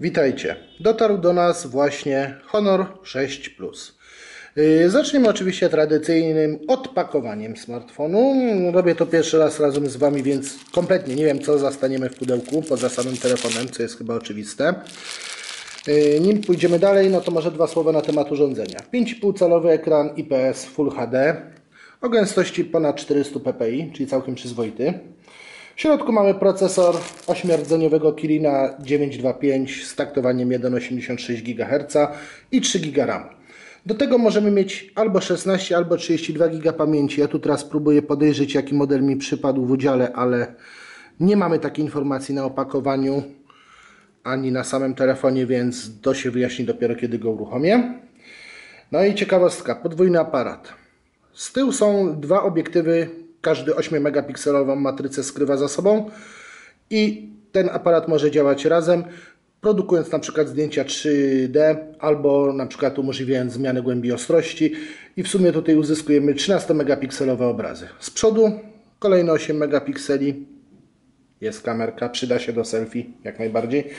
Witajcie. Dotarł do nas właśnie Honor 6 Plus. Yy, Zaczniemy oczywiście tradycyjnym odpakowaniem smartfonu. Robię to pierwszy raz razem z Wami, więc kompletnie nie wiem, co zastaniemy w pudełku poza samym telefonem, co jest chyba oczywiste. Yy, Nim pójdziemy dalej, no to może dwa słowa na temat urządzenia. 5,5 calowy ekran IPS Full HD o gęstości ponad 400 ppi, czyli całkiem przyzwoity. W środku mamy procesor 8-rdzeniowego Kirina 925 z taktowaniem 1,86 GHz i 3 GB RAM. Do tego możemy mieć albo 16, albo 32 GB pamięci. Ja tu teraz próbuję podejrzeć, jaki model mi przypadł w udziale, ale nie mamy takiej informacji na opakowaniu ani na samym telefonie, więc to się wyjaśni dopiero kiedy go uruchomię. No i ciekawostka, podwójny aparat. Z tyłu są dwa obiektywy, każdy 8 megapikselową matrycę skrywa za sobą i ten aparat może działać razem, produkując na przykład zdjęcia 3D albo na przykład umożliwiając zmianę głębi ostrości i w sumie tutaj uzyskujemy 13 megapikselowe obrazy. Z przodu kolejne 8 megapikseli, jest kamerka, przyda się do selfie jak najbardziej.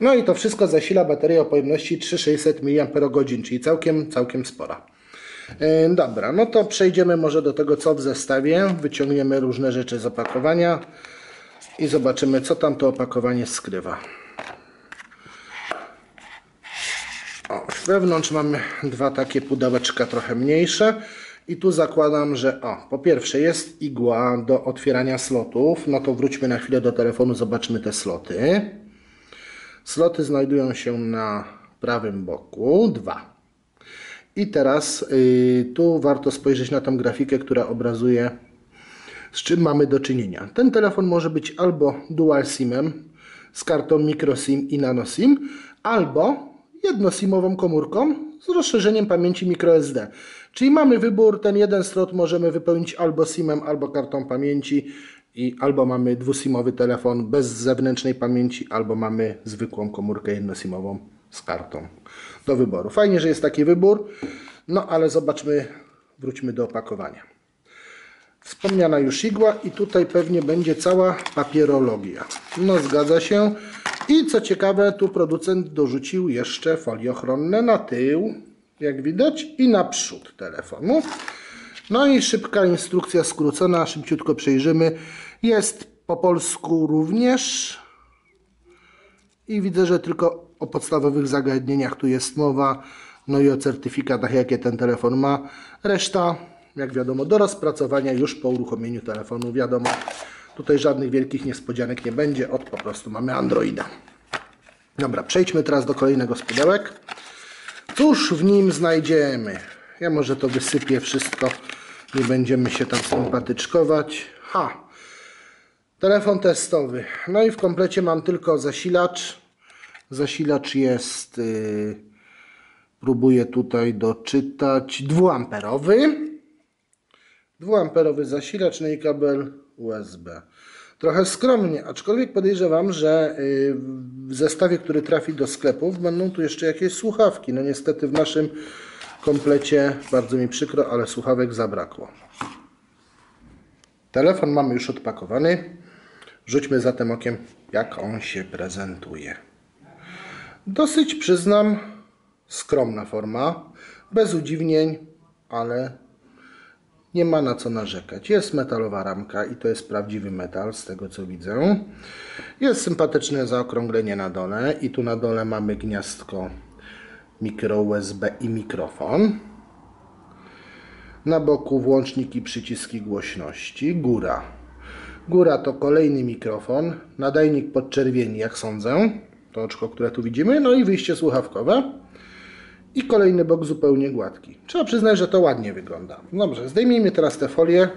No i to wszystko zasila baterię o pojemności 3600 mAh, czyli całkiem, całkiem spora. E, Dobra, no to przejdziemy może do tego, co w zestawie. Wyciągniemy różne rzeczy z opakowania i zobaczymy, co tam to opakowanie skrywa. O, wewnątrz mamy dwa takie pudełeczka trochę mniejsze. I tu zakładam, że o, po pierwsze jest igła do otwierania slotów. No to wróćmy na chwilę do telefonu, zobaczmy te sloty. Sloty znajdują się na prawym boku, dwa. I teraz y, tu warto spojrzeć na tą grafikę, która obrazuje z czym mamy do czynienia. Ten telefon może być albo dual SIM-em z kartą microSIM i nanoSIM, albo jednosimową komórką z rozszerzeniem pamięci microSD. Czyli mamy wybór, ten jeden slot możemy wypełnić albo SIM-em, albo kartą pamięci i albo mamy dwusimowy telefon bez zewnętrznej pamięci, albo mamy zwykłą komórkę jednosimową z kartą do wyboru. Fajnie, że jest taki wybór, no ale zobaczmy, wróćmy do opakowania. Wspomniana już igła i tutaj pewnie będzie cała papierologia. No zgadza się. I co ciekawe, tu producent dorzucił jeszcze folie ochronne na tył, jak widać, i na przód telefonu. No i szybka instrukcja skrócona, szybciutko przejrzymy. Jest po polsku również. I widzę, że tylko o podstawowych zagadnieniach tu jest mowa. No i o certyfikatach, jakie ten telefon ma. Reszta, jak wiadomo, do rozpracowania już po uruchomieniu telefonu. Wiadomo, tutaj żadnych wielkich niespodzianek nie będzie. Od po prostu mamy Androida. Dobra, przejdźmy teraz do kolejnego z pudełek. Cóż w nim znajdziemy? Ja może to wysypię wszystko. Nie będziemy się tam sympatyczkować. Ha! Telefon testowy. No i w komplecie mam tylko zasilacz. Zasilacz jest, yy, próbuję tutaj doczytać, dwuamperowy. Dwuamperowy zasilacz, no i kabel USB. Trochę skromnie, aczkolwiek podejrzewam, że yy, w zestawie, który trafi do sklepów, będą tu jeszcze jakieś słuchawki. No niestety w naszym komplecie, bardzo mi przykro, ale słuchawek zabrakło. Telefon mamy już odpakowany. Rzućmy zatem okiem, jak on się prezentuje. Dosyć, przyznam, skromna forma, bez udziwnień, ale nie ma na co narzekać. Jest metalowa ramka i to jest prawdziwy metal, z tego co widzę. Jest sympatyczne zaokrąglenie na dole i tu na dole mamy gniazdko mikro USB i mikrofon. Na boku włącznik i przyciski głośności. Góra. Góra to kolejny mikrofon, nadajnik podczerwieni, jak sądzę. To oczko, które tu widzimy. No i wyjście słuchawkowe. I kolejny bok zupełnie gładki. Trzeba przyznać, że to ładnie wygląda. Dobrze, zdejmijmy teraz te folie.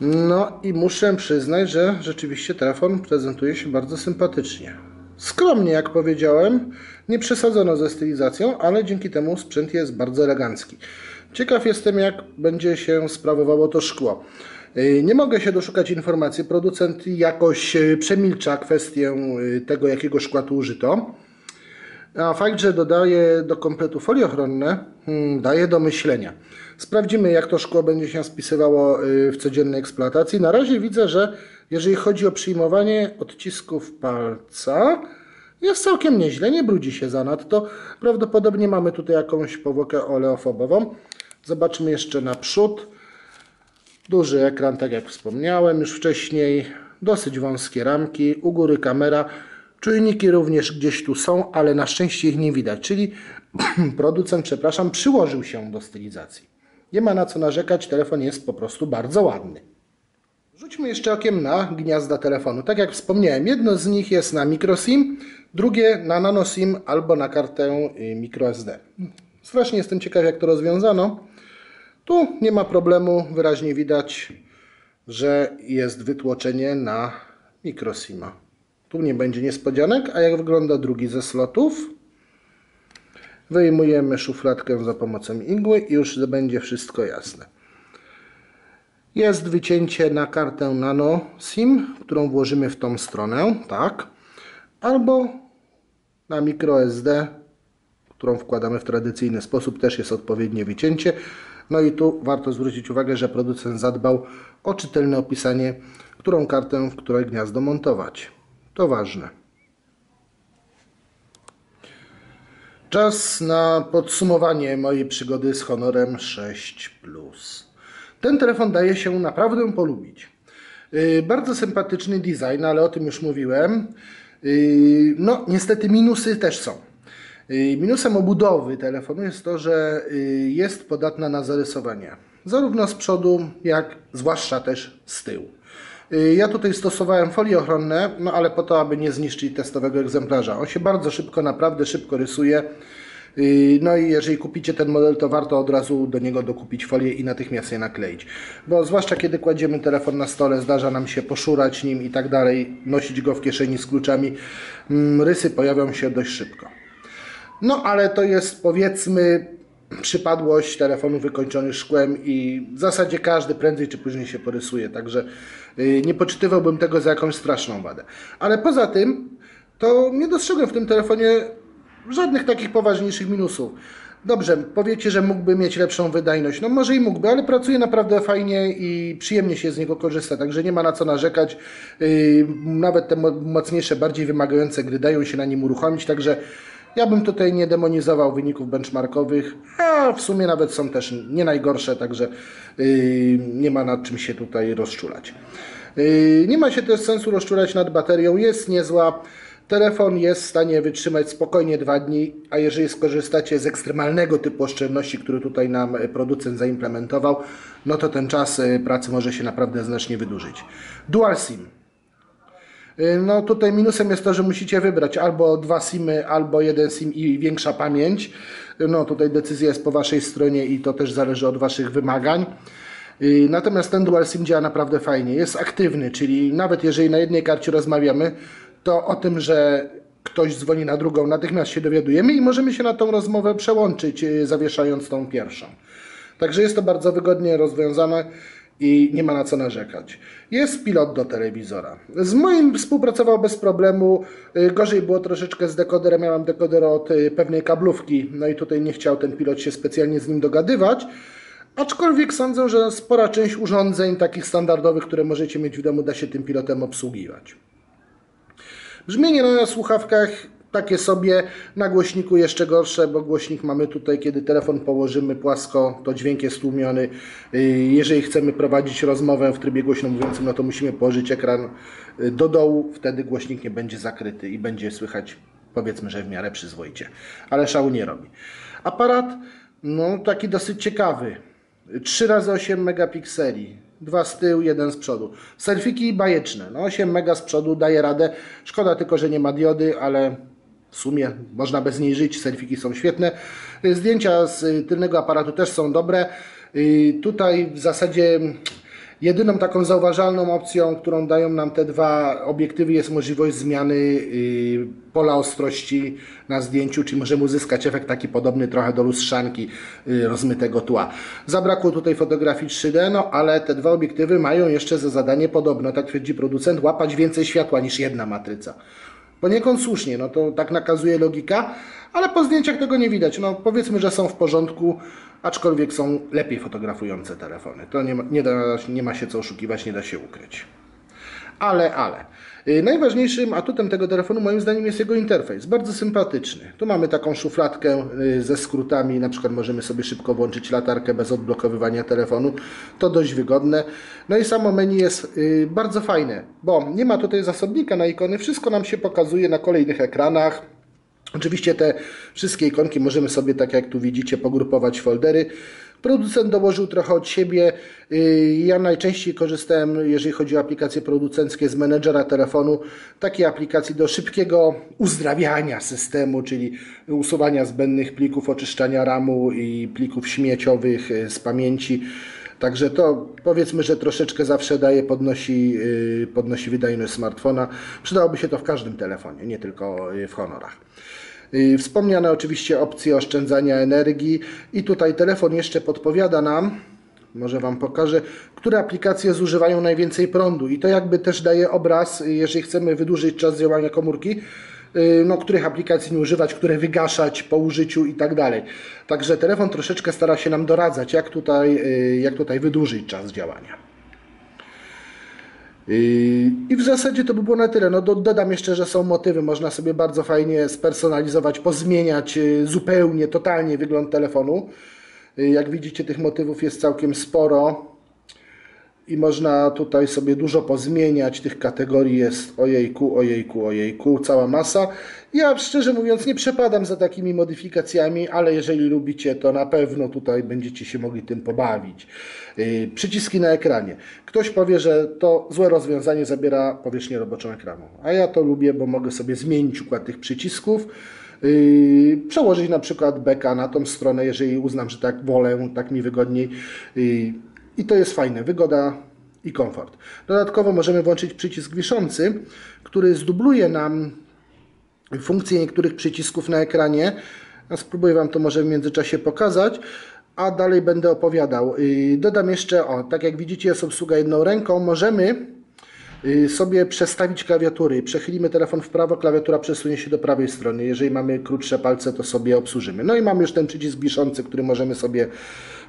No i muszę przyznać, że rzeczywiście telefon prezentuje się bardzo sympatycznie. Skromnie, jak powiedziałem, nie przesadzono ze stylizacją, ale dzięki temu sprzęt jest bardzo elegancki. Ciekaw jestem, jak będzie się sprawowało to szkło. Nie mogę się doszukać informacji. Producent jakoś przemilcza kwestię tego, jakiego szkła tu użyto. A fakt, że dodaje do kompletu folie ochronne, hmm, daje do myślenia. Sprawdzimy, jak to szkło będzie się spisywało w codziennej eksploatacji. Na razie widzę, że jeżeli chodzi o przyjmowanie odcisków palca, Jest całkiem nieźle, nie brudzi się zanadto. Prawdopodobnie mamy tutaj jakąś powłokę oleofobową. Zobaczmy jeszcze naprzód. Duży ekran, tak jak wspomniałem już wcześniej. Dosyć wąskie ramki. U góry kamera. Czujniki również gdzieś tu są, ale na szczęście ich nie widać. Czyli producent, przepraszam, przyłożył się do stylizacji. Nie ma na co narzekać, telefon jest po prostu bardzo ładny. Rzućmy jeszcze okiem na gniazda telefonu. Tak jak wspomniałem, jedno z nich jest na microSIM, drugie na nanoSIM albo na kartę y, microSD. Strasznie jestem ciekaw, jak to rozwiązano. Tu nie ma problemu, wyraźnie widać, że jest wytłoczenie na microSIMa. Tu nie będzie niespodzianek, a jak wygląda drugi ze slotów? Wyjmujemy szufladkę za pomocą igły i już będzie wszystko jasne. Jest wycięcie na kartę nano SIM, którą włożymy w tą stronę, tak. Albo na microSD, którą wkładamy w tradycyjny sposób, też jest odpowiednie wycięcie. No i tu warto zwrócić uwagę, że producent zadbał o czytelne opisanie, którą kartę w której gniazdo montować. To ważne. Czas na podsumowanie mojej przygody z Honorem 6 Plus. Ten telefon daje się naprawdę polubić. Yy, bardzo sympatyczny design, ale o tym już mówiłem. Yy, no, niestety minusy też są. Yy, minusem obudowy telefonu jest to, że yy, jest podatna na zarysowania. Zarówno z przodu, jak zwłaszcza też z tyłu. Yy, Ja tutaj stosowałem folie ochronne, no ale po to, aby nie zniszczyć testowego egzemplarza. On się bardzo szybko, naprawdę szybko rysuje. No i jeżeli kupicie ten model, to warto od razu do niego dokupić folię i natychmiast je nakleić. Bo zwłaszcza kiedy kładziemy telefon na stole, zdarza nam się poszurać nim i tak dalej, nosić go w kieszeni z kluczami. Mm, Rysy pojawią się dość szybko. No ale to jest powiedzmy przypadłość telefonu wykończony szkłem i w zasadzie każdy prędzej czy później się porysuje, także yy, nie poczytywałbym tego za jakąś straszną wadę. Ale poza tym to nie dostrzegłem w tym telefonie żadnych takich poważniejszych minusów. Dobrze, powiecie, że mógłby mieć lepszą wydajność. No może i mógłby, ale pracuje naprawdę fajnie i przyjemnie się z niego korzysta, także nie ma na co narzekać. Yy, nawet te mo- mocniejsze, bardziej wymagające gry dają się na nim uruchomić, także ja bym tutaj nie demonizował wyników benchmarkowych, a w sumie nawet są też nie najgorsze, także yy, nie ma nad czym się tutaj rozczulać. Yy, Nie ma się też sensu rozczulać nad baterią, jest niezła. Telefon jest w stanie wytrzymać spokojnie dwa dni, a jeżeli skorzystacie z ekstremalnego typu oszczędności, który tutaj nam e, producent zaimplementował, no to ten czas e, pracy może się naprawdę znacznie wydłużyć. Dual SIM. Y, No tutaj minusem jest to, że musicie wybrać albo dwa SIMy, albo jeden SIM i większa pamięć. Y, No tutaj decyzja jest po Waszej stronie i to też zależy od Waszych wymagań. Y, Natomiast ten Dual SIM działa naprawdę fajnie. Jest aktywny, czyli nawet jeżeli na jednej karcie rozmawiamy, to o tym, że ktoś dzwoni na drugą, natychmiast się dowiadujemy i możemy się na tą rozmowę przełączyć, zawieszając tą pierwszą. Także jest to bardzo wygodnie rozwiązane i nie ma na co narzekać. Jest pilot do telewizora. Z moim współpracował bez problemu. Y, Gorzej było troszeczkę z dekoderem. Ja mam dekoder od y, pewnej kablówki, no i tutaj nie chciał ten pilot się specjalnie z nim dogadywać. Aczkolwiek sądzę, że spora część urządzeń takich standardowych, które możecie mieć w domu, da się tym pilotem obsługiwać. Brzmienie na słuchawkach takie sobie, na głośniku jeszcze gorsze, bo głośnik mamy tutaj, kiedy telefon położymy płasko, to dźwięk jest tłumiony. Yy, Jeżeli chcemy prowadzić rozmowę w trybie głośno mówiącym, no to musimy położyć ekran yy, do dołu, wtedy głośnik nie będzie zakryty i będzie słychać powiedzmy, że w miarę przyzwoicie, ale szału nie robi. Aparat, no taki dosyć ciekawy. 3 razy 8 megapikseli. Dwa z tyłu, jeden z przodu. Selfiki bajeczne. No 8 mega z przodu daje radę. Szkoda tylko, że nie ma diody, ale w sumie można bez niej żyć. Selfiki są świetne. Zdjęcia z tylnego aparatu też są dobre. Y, Tutaj w zasadzie jedyną taką zauważalną opcją, którą dają nam te dwa obiektywy jest możliwość zmiany y, pola ostrości na zdjęciu, czyli możemy uzyskać efekt taki podobny trochę do lustrzanki y, rozmytego tła. Zabrakło tutaj fotografii 3D, no ale te dwa obiektywy mają jeszcze za zadanie podobno, tak twierdzi producent, łapać więcej światła niż jedna matryca. Poniekąd słusznie, no to tak nakazuje logika, ale po zdjęciach tego nie widać. No powiedzmy, że są w porządku, aczkolwiek są lepiej fotografujące telefony. To nie ma, nie, da, nie ma się co oszukiwać, nie da się ukryć. Ale, ale. Y, Najważniejszym atutem tego telefonu moim zdaniem jest jego interfejs. Bardzo sympatyczny. Tu mamy taką szufladkę y, ze skrótami, na przykład możemy sobie szybko włączyć latarkę bez odblokowywania telefonu. To dość wygodne. No i samo menu jest y, bardzo fajne, bo nie ma tutaj zasobnika na ikony, wszystko nam się pokazuje na kolejnych ekranach. Oczywiście te wszystkie ikonki możemy sobie, tak jak tu widzicie, pogrupować w foldery. Producent dołożył trochę od siebie. Yy, Ja najczęściej korzystałem, jeżeli chodzi o aplikacje producenckie, z menedżera telefonu, takiej aplikacji do szybkiego uzdrawiania systemu, czyli usuwania zbędnych plików, oczyszczania RAMu i plików śmieciowych yy, z pamięci. Także to powiedzmy, że troszeczkę zawsze daje, podnosi, yy, podnosi wydajność smartfona. Przydałoby się to w każdym telefonie, nie tylko w Honorach. Wspomniane oczywiście opcje oszczędzania energii i tutaj telefon jeszcze podpowiada nam, może Wam pokażę, które aplikacje zużywają najwięcej prądu i to jakby też daje obraz, jeżeli chcemy wydłużyć czas działania komórki, yy, no, których aplikacji nie używać, które wygaszać po użyciu i tak dalej. Także telefon troszeczkę stara się nam doradzać, jak tutaj, yy, jak tutaj wydłużyć czas działania. I w zasadzie to by było na tyle. No, do, dodam jeszcze, że są motywy. Można sobie bardzo fajnie spersonalizować, pozmieniać yy, zupełnie, totalnie wygląd telefonu. Yy, Jak widzicie, tych motywów jest całkiem sporo. I można tutaj sobie dużo pozmieniać. Tych kategorii jest ojejku, ojejku, ojejku, cała masa. Ja szczerze mówiąc nie przepadam za takimi modyfikacjami, ale jeżeli lubicie, to na pewno tutaj będziecie się mogli tym pobawić. Yy, Przyciski na ekranie. Ktoś powie, że to złe rozwiązanie zabiera powierzchnię roboczą ekranu. A ja to lubię, bo mogę sobie zmienić układ tych przycisków. Yy, przełożyć na przykład beka na tą stronę, jeżeli uznam, że tak wolę, tak mi wygodniej. Yy, I to jest fajne, wygoda i komfort. Dodatkowo możemy włączyć przycisk wiszący, który zdubluje nam funkcje niektórych przycisków na ekranie. Ja spróbuję Wam to może w międzyczasie pokazać, a dalej będę opowiadał. Yy, Dodam jeszcze, o, tak jak widzicie jest obsługa jedną ręką, możemy yy, sobie przestawić klawiatury. Przechylimy telefon w prawo, klawiatura przesunie się do prawej strony. Jeżeli mamy krótsze palce, to sobie obsłużymy. No i mamy już ten przycisk wiszący, który możemy sobie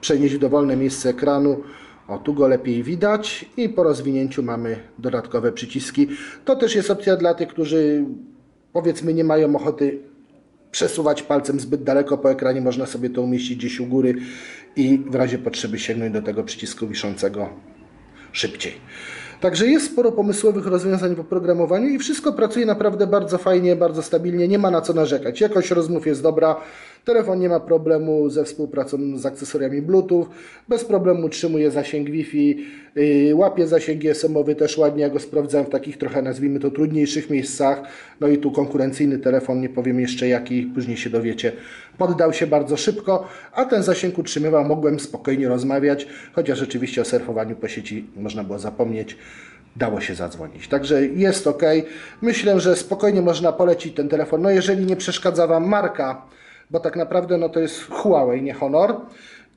przenieść w dowolne miejsce ekranu. O, tu go lepiej widać i po rozwinięciu mamy dodatkowe przyciski. To też jest opcja dla tych, którzy powiedzmy nie mają ochoty przesuwać palcem zbyt daleko po ekranie. Można sobie to umieścić gdzieś u góry i w razie potrzeby sięgnąć do tego przycisku wiszącego szybciej. Także jest sporo pomysłowych rozwiązań w oprogramowaniu i wszystko pracuje naprawdę bardzo fajnie, bardzo stabilnie, nie ma na co narzekać. Jakość rozmów jest dobra, telefon nie ma problemu ze współpracą z akcesoriami Bluetooth, bez problemu utrzymuje zasięg Wi-Fi, yy, łapie zasięg GSM-owy też ładnie, ja go sprawdzałem w takich trochę nazwijmy to trudniejszych miejscach. No i tu konkurencyjny telefon, nie powiem jeszcze jaki, później się dowiecie, poddał się bardzo szybko, a ten zasięg utrzymywał, mogłem spokojnie rozmawiać, chociaż rzeczywiście o surfowaniu po sieci można było zapomnieć dało się zadzwonić. Także jest ok. Myślę, że spokojnie można polecić ten telefon. No jeżeli nie przeszkadza Wam marka, bo tak naprawdę no to jest Huawei, nie Honor.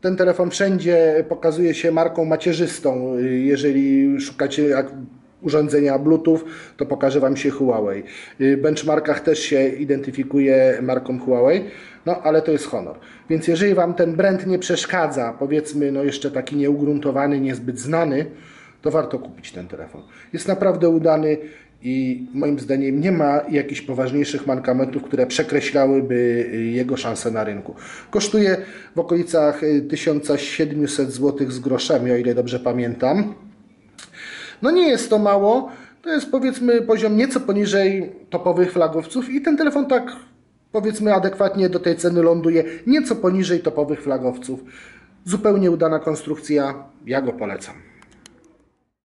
Ten telefon wszędzie pokazuje się marką macierzystą. Jeżeli szukacie urządzenia Bluetooth, to pokaże Wam się Huawei. Benchmarkach też się identyfikuje marką Huawei, no ale to jest Honor. Więc jeżeli Wam ten brand nie przeszkadza, powiedzmy no jeszcze taki nieugruntowany, niezbyt znany, to warto kupić ten telefon. Jest naprawdę udany i moim zdaniem nie ma jakichś poważniejszych mankamentów, które przekreślałyby y, jego szanse na rynku. Kosztuje w okolicach y, 1700 zł z groszami, o ile dobrze pamiętam. No nie jest to mało, to jest powiedzmy poziom nieco poniżej topowych flagowców i ten telefon tak powiedzmy adekwatnie do tej ceny ląduje nieco poniżej topowych flagowców. Zupełnie udana konstrukcja, ja go polecam.